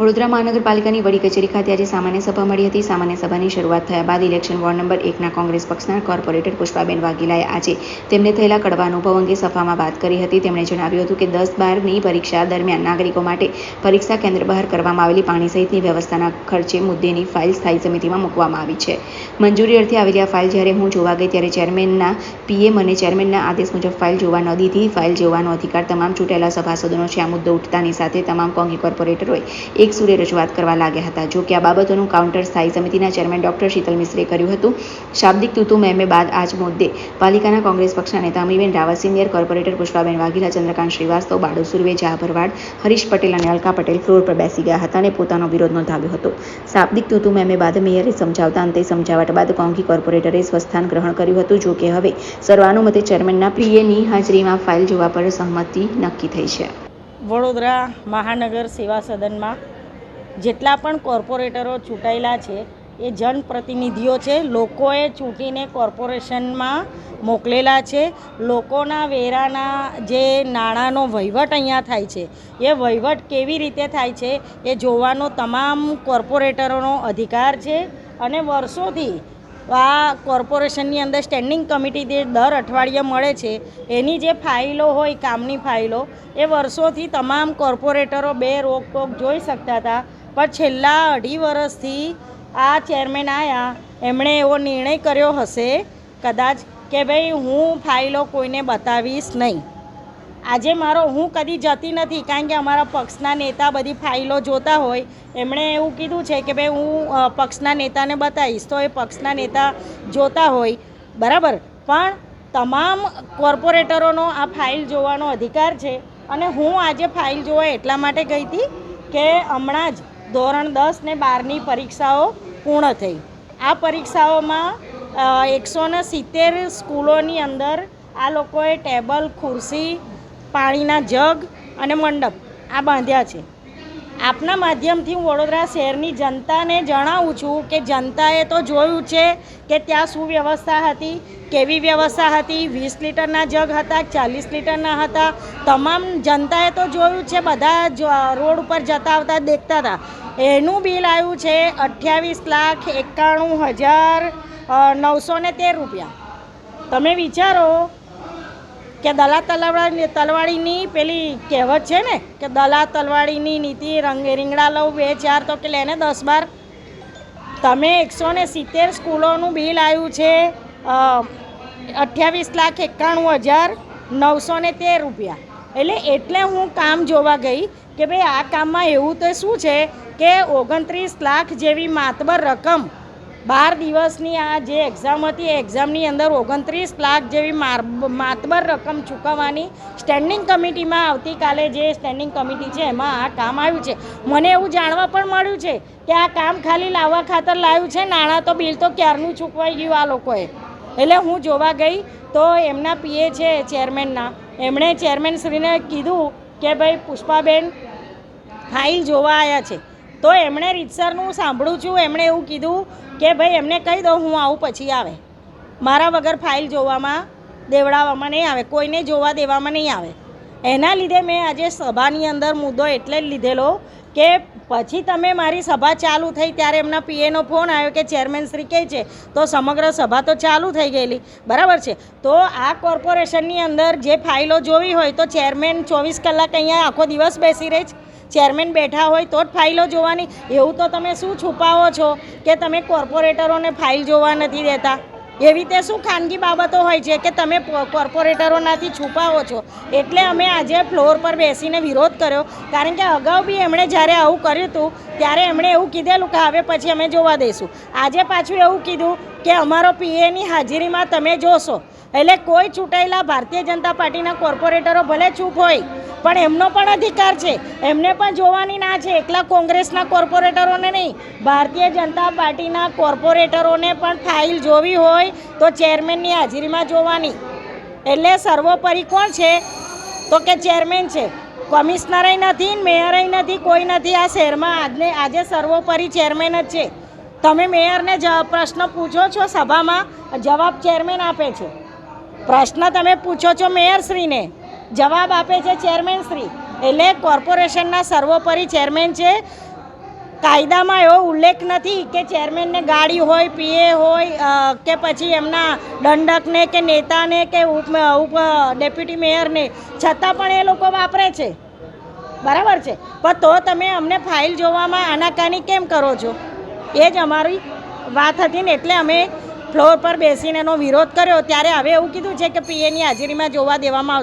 વડોદરા મહાનગરપાલિકાની વડી કચેરી ખાતે આજે સામાન્ય સભા મળી હતી. સામાન્ય સભાની શરૂઆત થયા બાદ ઇલેક્શન વોર્ડ નંબર એકના કોંગ્રેસ પક્ષના કોર્પોરેટર પુષ્પાબેન વાઘેલાએ આજે તેમને થયેલા કડવા અનુભવ અંગે સભામાં વાત કરી હતી. તેમણે જણાવ્યું હતું કે દસ બારની પરીક્ષા દરમિયાન નાગરિકો માટે પરીક્ષા કેન્દ્ર બહાર કરવામાં આવેલી પાણી સહિતની વ્યવસ્થાના ખર્ચે મુદ્દેની ફાઇલ સ્થાયી સમિતિમાં મૂકવામાં આવી છે. મંજૂરી અર્થે આવેલી આ ફાઇલ જ્યારે હું જોવા ગઈ ત્યારે ચેરમેનના પીએમ અને ચેરમેનના આદેશ મુજબ ફાઇલ જોવા ન દીધી. ફાઇલ જોવાનો અધિકાર તમામ ચૂંટાયેલા સભાસદોનો છે. આ મુદ્દો ઉઠતાની સાથે તમામ કોંગી કોર્પોરેટરોએ એક સુરે રજૂઆત કરવા લાગ્યા હતા. જો કે આ બાબતોનું કાઉન્ટર સ્થાયી સમિતિના ચેરમેન ડોક્ટર શીતલ મિશ્રે કર્યું હતું. શાબ્દિક તુતુ મેમે બાદ આજ મુદ્દે પાલિકાના કોંગ્રેસ પક્ષના નેતા અમીબેન રાવત સિનિયર કોર્પોરેટર પુષ્પાબેન વાઘેલા, ચંદ્રકાંત શ્રીવાસ્તવ, બાળુ સુર્વે ભરવાડ હરીશ પટેલ અને અલકા પટેલ ફ્લોર પર બેસી ગયા હતા અને પોતાનો વિરોધ નોંધાવ્યો હતો. શાબ્દિક તુતુ મેમે બાદ મેયરે સમજાવતા અંતે સમજાવટ બાદ કોંગી કોર્પોરેટરે સ્વસ્થાન ગ્રહણ કર્યું હતું. જો કે હવે સર્વાનુમતે ચેરમેનના પીએની હાજરીમાં ફાઇલ જોવા પર સહમતિ નક્કી થઈ છે. વડોદરા મહાનગર સેવા સદનમાં જેટલા પણ કોર્પોરેટરો ચૂંટાયેલા છે, એ જનપ્રતિનિધિઓ છે, લોકોએ ચૂંટીને કોર્પોરેશનમાં મોકલેલા છે. લોકોના વેરાના જે નાણાંનો વહીવટ અહીંયા થાય છે, એ વહીવટ કેવી રીતે થાય છે, એ જોવાનો તમામ કોર્પોરેટરોનો અધિકાર છે અને વર્ષોથી આ કોર્પોરેશનની અંદર સ્ટેન્ડિંગ કમિટી જે દર અઠવાડિયે મળે છે, એની જે ફાઇલો હોય, કામની ફાઇલો, એ વર્ષોથી તમામ કોર્પોરેટરો બે રોકટોક જોઈ શકતા હતા પણ છેલ્લા અઢી વર્ષથી આ ચેરમેન આવ્યા એમણે એવો નિર્ણય કર્યો હશે, કદાચ કે ભાઈ હું ફાઇલો કોઈને બતાવીશ નહીં. આજે મારો, હું કદી જતી નથી, કારણ કે અમારા પક્ષના નેતા બધી ફાઇલો જોતા હોય, એમણે એવું કીધું છે કે ભાઈ હું પક્ષના નેતાને બતાવીશ, તો એ પક્ષના નેતા જોતા હોય. બરાબર? પણ તમામ કોર્પોરેટરોનો આ ફાઇલ જોવાનો અધિકાર છે, અને હું આજે ફાઇલ જોવા એટલા માટે ગઈ હતી કે હમણાં જ ધોરણ દસ ને બારની પરીક્ષાઓ પૂર્ણ થઈ. આ પરીક્ષાઓમાં એકસો ને સિત્તેર સ્કૂલોની અંદર આ લોકોએ ટેબલ, ખુરશી, પાણીના જગ અને મંડપ આ બાંધ્યા છે. આપના માધ્યમથી હું વડોદરા શહેરની જનતાને જણાવું છું કે જનતાએ તો જોયું છે કે ત્યાં શું વ્યવસ્થા હતી, કેવી વ્યવસ્થા હતી, વીસ લીટરના જગ હતા, ચાલીસ લીટરના હતા. તમામ જનતાએ તો જોયું છે, બધા રોડ ઉપર જતા આવતા દેખતા હતા. એનું બિલ આવ્યું છે અઠ્યાવીસ લાખ એકાણું હજાર નવસો તેર રૂપિયા. તમે વિચારો કે દલા તલવાડી તલવાડીની પેલી કહેવત છે ને, કે દલા તલવાડીની નીતિ રંગ રીંગણા લઉં, બે ચાર તો કે લેને દસ બાર. તમે એકસો ને સિત્તેર સ્કૂલોનું બિલ આવ્યું છે અઠ્યાવીસ લાખ એકાણું હજાર નવસો ને તેર રૂપિયા. એટલે એટલે હું કામ જોવા ગઈ કે ભાઈ આ કામમાં એવું તો શું છે કે ઓગણત્રીસ લાખ જેવી માતબર રકમ બાર દિવસની આ જે એક્ઝામ હતી, એ એક્ઝામની અંદર ઓગણત્રીસ લાખ જેવી માતબર રકમ ચૂકવવાની સ્ટેન્ડિંગ કમિટીમાં આવતીકાલે જે સ્ટેન્ડિંગ કમિટી છે, એમાં આ કામ આવ્યું છે. મને એવું જાણવા પણ મળ્યું છે કે આ કામ ખાલી લાવવા ખાતર લાવ્યું છે, નાણાં તો બિલ તો ક્યારનું ચૂકવાઈ ગયું આ લોકોએ? એટલે હું જોવા ગઈ તો એમના પીએ છે ચેરમેનના એમણે ચેરમેનશ્રીને કીધું કે ભાઈ પુષ્પાબેન, ફાઇલ જોવા આવ્યા છે. તો એમણે રીતસરનું સાંભળું છું, એમણે એવું કીધું કે ભાઈ, એમને કહી દો હું આવું પછી આવે. મારા વગર ફાઇલ જોવામાં, દેવડાવવામાં નહીં આવે, કોઈને જોવા દેવામાં નહીં આવે. એના લીધે મેં આજે સભાની અંદર મુદ્દો એટલે જ લીધેલો કે પછી તમે મારી સભા ચાલુ થઈ ત્યારે એમના પીએનો ફોન આવ્યો કે ચેરમેન શ્રી કહે છે, તો સમગ્ર સભા તો ચાલુ થઈ ગયેલી. બરાબર છે? તો આ કોર્પોરેશનની અંદર જે ફાઇલો જોવી હોય તો ચેરમેન ચોવીસ કલાક અહીંયા આખો દિવસ બેસી રહે છે. ચેરમેન બેઠા હોય તો જ ફાઇલો જોવાની. એવું તો તમે શું છુપાવો છો કે તમે કોર્પોરેટરોને ફાઇલ જોવા નથી દેતા? એવી રીતે શું ખાનગી બાબતો હોય છે કે તમે કોર્પોરેટરોનાથી છુપાવો છો? એટલે અમે આજે ફ્લોર પર બેસીને વિરોધ કર્યો. કારણ કે અગાઉ બી એમણે જ્યારે આવું કર્યું હતું, ત્યારે એમણે એવું કીધેલું કે હવે પછી અમે જોવા દઈશું. આજે પાછું એવું કીધું કે અમારો પીએની હાજરીમાં તમે જોશો. એટલે કોઈ ચૂંટાયેલા ભારતીય જનતા પાર્ટીના કોર્પોરેટરો ભલે ચૂપ હોય, પણ એમનો પણ અધિકાર છે. એમને પણ જોવાની ના છે. એકલા કોંગ્રેસના કોર્પોરેટરોને નહીં, ભારતીય જનતા પાર્ટીના કોર્પોરેટરોને પણ ફાઇલ જોવી હોય તો ચેરમેનની હાજરીમાં જોવાની. એટલે સર્વોપરી કોણ છે? તો કે ચેરમેન છે. કમિશનરે નથી, મેયરે નથી, કોઈ નથી. આ શહેરમાં આજને, આજે સર્વોપરી ચેરમેન જ છે. તમે મેયરને જ પ્રશ્ન પૂછો છો સભામાં, જવાબ ચેરમેન આપે છે. પ્રશ્ન તમે પૂછો છો મેયરશ્રીને. જવાબ આપે છે ચેરમેન શ્રી. એટલે કોર્પોરેશનના સર્વોપરી ચેરમેન છે. કાયદામાં એવો ઉલ્લેખ નથી કે ચેરમેનને ગાડી હોય, પીએ હોય કે પછી એમના દંડકને કે નેતાને કે ઉપ ઉપ, ડેપ્યુટી મેયરને. છતાં પણ એ લોકો વાપરે છે. બરાબર છે? પણ તો તમે અમને ફાઇલ જોવામાં આનાકાની કેમ કરો છો? એ જ અમારી વાત હતી ને એટલે અમે ફ્લોર પર બેસીને એનો વિરોધ કર્યો, ત્યારે હવે એવું કીધું છે કે પીએની હાજરીમાં જોવા દેવામાં આવશે.